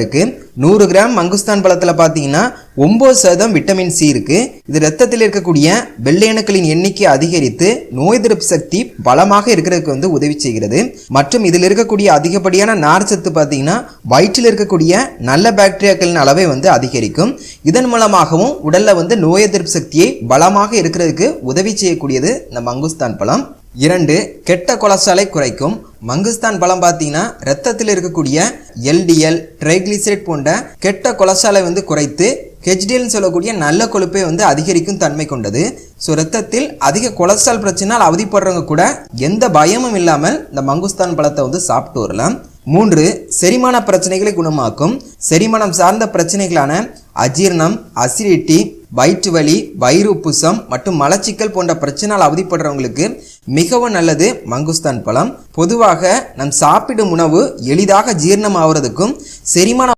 இருக்கு நூறு கிராம் மங்குஸ்தான் பழத்தில் பார்த்தீங்கன்னா ஒம்பது சதம் விட்டமின் சி இருக்கு. இது ரத்தத்தில் இருக்கக்கூடிய வெள்ளை அணுக்களின் எண்ணிக்கை அதிகரித்து நோய் எதிர்ப்பு சக்தி பலமாக இருக்கிறதுக்கு வந்து உதவி செய்கிறது. மற்றும் இதில் இருக்கக்கூடிய அதிகப்படியான நார் சத்து பார்த்தீங்கன்னா வயிற்றில் இருக்கக்கூடிய நல்ல பாக்டீரியாக்களின் அளவை வந்து அதிகரிக்கும். இதன் மூலமாகவும் உடல்ல வந்து நோய் எதிர்ப்பு சக்தியை பலமாக இருக்கிறதுக்கு உதவி செய்யக்கூடியது இந்த மங்குஸ்தான் பழம். இரண்டு கெட்ட கொலஸ்ட்ராலை குறைக்கும். மங்குஸ்தான் பழம் பார்த்தீங்கன்னா ரத்தத்தில் இருக்கக்கூடிய எல்டிஎல் ட்ரைக்ளிசரைட் போன்ற கெட்ட கொலஸ்ட்ராலை வந்து குறைத்து ஹெச்டிஎல்னு சொல்லக்கூடிய நல்ல கொழுப்பை வந்து அதிகரிக்கும் தன்மை கொண்டது. ஸோ ரத்தத்தில் அதிக கொலஸ்ட்ரால் பிரச்சனால் அவதிப்படுறவங்க கூட எந்த பயமும் இல்லாமல் இந்த மங்குஸ்தான் பழத்தை வந்து சாப்பிட்டு வரலாம். மூன்று செரிமான பிரச்சனைகளை குணமாக்கும். செரிமானம் சார்ந்த பிரச்சனைகளான அஜீரணம் அசிடிட்டி வயிற்று வலி வயிறு உப்புசம் மற்றும் மலச்சிக்கல் போன்ற பிரச்சனால் அவதிப்படுறவங்களுக்கு மிகவும் நல்லது மங்குஸ்தான் பழம். பொதுவாக நம் சாப்பிடும் உணவு எளிதாக ஜீரணம் ஆகிறதுக்கும் செரிமான